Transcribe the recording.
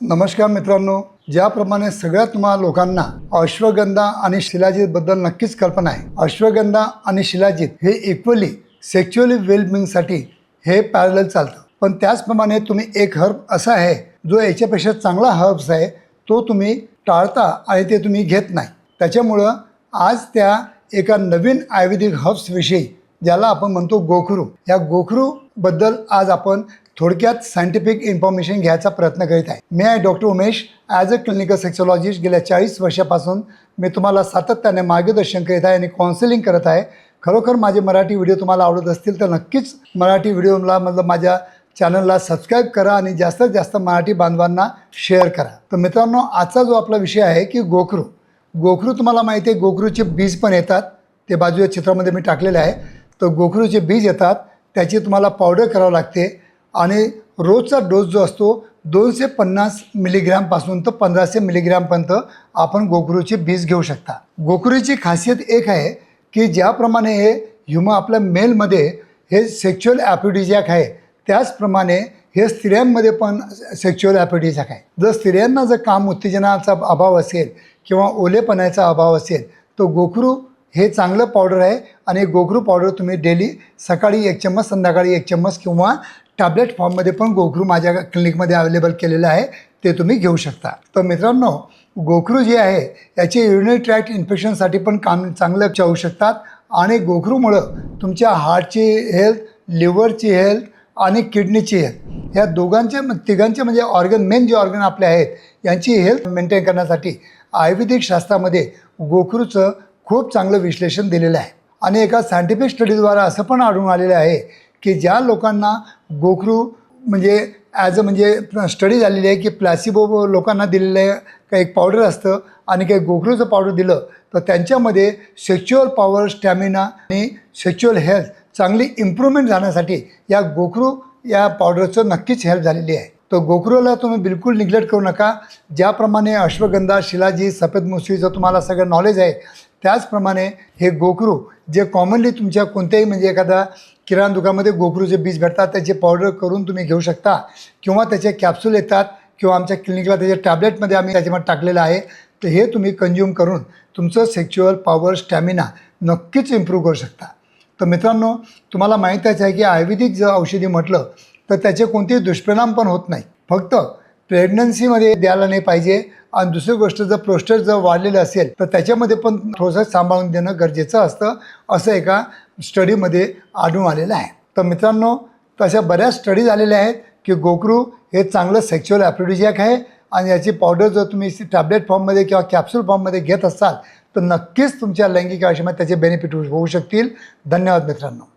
नमस्कार मित्रांनो ज्याप्रमाणे सगळ्या तुम्हाला लोकांना अश्वगंधा आणि शिलाजीतबद्दल नक्कीच कल्पना आहे. अश्वगंधा आणि शिलाजीत हे इक्वली सेक्च्युअली वेलबिंगसाठी हे पॅरल चालतं. पण त्याचप्रमाणे तुम्ही एक हर्ब असा आहे जो याच्यापेक्षा चांगला हर्ब्स आहे तो तुम्ही टाळता आणि ते तुम्ही घेत नाही. त्याच्यामुळं आज त्या एका नवीन आयुर्वेदिक हर्ब्सविषयी ज्याला आपण म्हणतो गोखरू या गोखरूबद्दल आज आपण थोडक्यात सायंटिफिक इन्फॉर्मेशन घ्यायचा प्रयत्न करीत आहे. मी आहे doctor Umesh? As a clinical sexologist गेल्या चाळीस वर्षापासून मी तुम्हाला सातत्याने मार्गदर्शन करीत आहे आणि काउन्सिलिंग करत आहे. खरोखर माझे मराठी व्हिडिओ तुम्हाला आवडत असतील तर नक्कीच मराठी व्हिडिओला मतलब माझ्या चॅनलला सबस्क्राईब करा आणि जास्तीत जास्त मराठी बांधवांना शेअर करा. तर मित्रांनो आजचा जो आपला विषय आहे की गोखरू. गोखरू तुम्हाला माहिती आहे गोखरूचे बीज पण येतात. ते बाजूच्या चित्रामध्ये मी टाकलेले आहे. तर गोखरूचे बीज येतात. त्याची तुम्हाला पावडर करावं लागते. आणि रोजचा डोस जो असतो दोनशे पन्नास मिलीग्रॅमपासून तर पंधराशे मिलीग्रॅमपर्यंत आपण गोखरूचे बीज घेऊ शकता. गोखरूची खासियत एक आहे की ज्याप्रमाणे हे ह्युमन आपल्या मेलमध्ये हे सेक्च्युअल ॲपिडिजॅक आहे त्याचप्रमाणे हे स्त्रियांमध्ये पण सेक्च्युअल ॲपिडिजॅक आहे. जर स्त्रियांना जर काम उत्तेजनाचा अभाव असेल किंवा ओलेपणाचा अभाव असेल तर गोखरू हे चांगलं पावडर आहे आणि गोखरू पावडर तुम्ही डेली सकाळी एक चम्मच संध्याकाळी एक चम्मच किंवा टॅबलेट फॉर्ममध्ये पण गोखरू माझ्या क्लिनिकमध्ये अवेलेबल केलेलं आहे ते तुम्ही घेऊ शकता. तर मित्रांनो गोखरू जे आहे याचे युरिनरी ट्रॅक्ट इन्फेक्शनसाठी पण काम चांगलं चावू शकतात आणि गोखरूमुळं तुमच्या हार्टची हेल्थ लिव्हरची हेल्थ आणि किडनीची हेल्थ ह्या दोघांचे तिघांचे म्हणजे ऑर्गन मेन जे ऑर्गन आपले आहेत यांची हेल्थ मेंटेन करण्यासाठी आयुर्वेदिक शास्त्रामध्ये गोखरूचं खूप चांगलं विश्लेषण दिलेलं आहे. आणि एका सायंटिफिक स्टडीद्वारा असं पण आढळून आलेलं आहे की ज्या लोकांना गोखरू म्हणजे ॲज अ म्हणजे स्टडी झालेली आहे की प्लॅसिबो लोकांना दिलेलं आहे काही एक पावडर असतं आणि काही गोखरूचं पावडर दिलं तर त्यांच्यामध्ये सेक्च्युअल पॉवर स्टॅमिना आणि सेक्च्युअल हेल्थ चांगली इम्प्रूव्हमेंट जाण्यासाठी या गोखरू या पावडरचं नक्कीच हेल्प झालेली आहे. तर गोखरूला तुम्ही बिलकुल निग्लेक्ट करू नका. ज्याप्रमाणे अश्वगंधा शिलाजी सफेद मुसळीचं तुम्हाला सगळं नॉलेज आहे त्याचप्रमाणे हे गोखरू जे कॉमनली तुमच्या कोणत्याही म्हणजे एखादा किराणा दुकानामध्ये गोखरूचे बीज भेटतात त्याचे पावडर करून तुम्ही घेऊ शकता किंवा त्याचे कॅप्सूल येतात किंवा आमच्या क्लिनिकला त्याच्या टॅबलेटमध्ये आम्ही त्याच्यामध्ये टाकलेलं आहे तर हे तुम्ही कंझ्युम करून तुमचं सेक्च्युअल पॉवर स्टॅमिना नक्कीच इम्प्रूव्ह करू शकता. तर मित्रांनो तुम्हाला माहीतच आहे की आयुर्वेदिक जर औषधी म्हटलं तर त्याचे कोणतेही दुष्परिणाम पण होत नाही फक्त प्रेग्नन्सीमध्ये द्यायला नाही पाहिजे. आणि दुसरी गोष्ट जर प्रोस्टेट जर वाढलेलं असेल तर त्याच्यामध्ये पण थोडंसं सांभाळून देणं गरजेचं असतं. असं एका स्टडीमध्ये आढळून आलेलं आहे. तर मित्रांनो तशा बऱ्याच स्टडी झालेल्या आहेत की गोकरू हे चांगलं सेक्च्युअल ॲप्रोडिजॅक आहे. आणि याची पावडर जर तुम्ही टॅबलेट फॉर्ममध्ये किंवा कॅप्सूल फॉर्ममध्ये घेत असाल तर नक्कीच तुमच्या लैंगिक आयुष्यामध्ये त्याचे बेनिफिट होऊ शकतील. धन्यवाद मित्रांनो.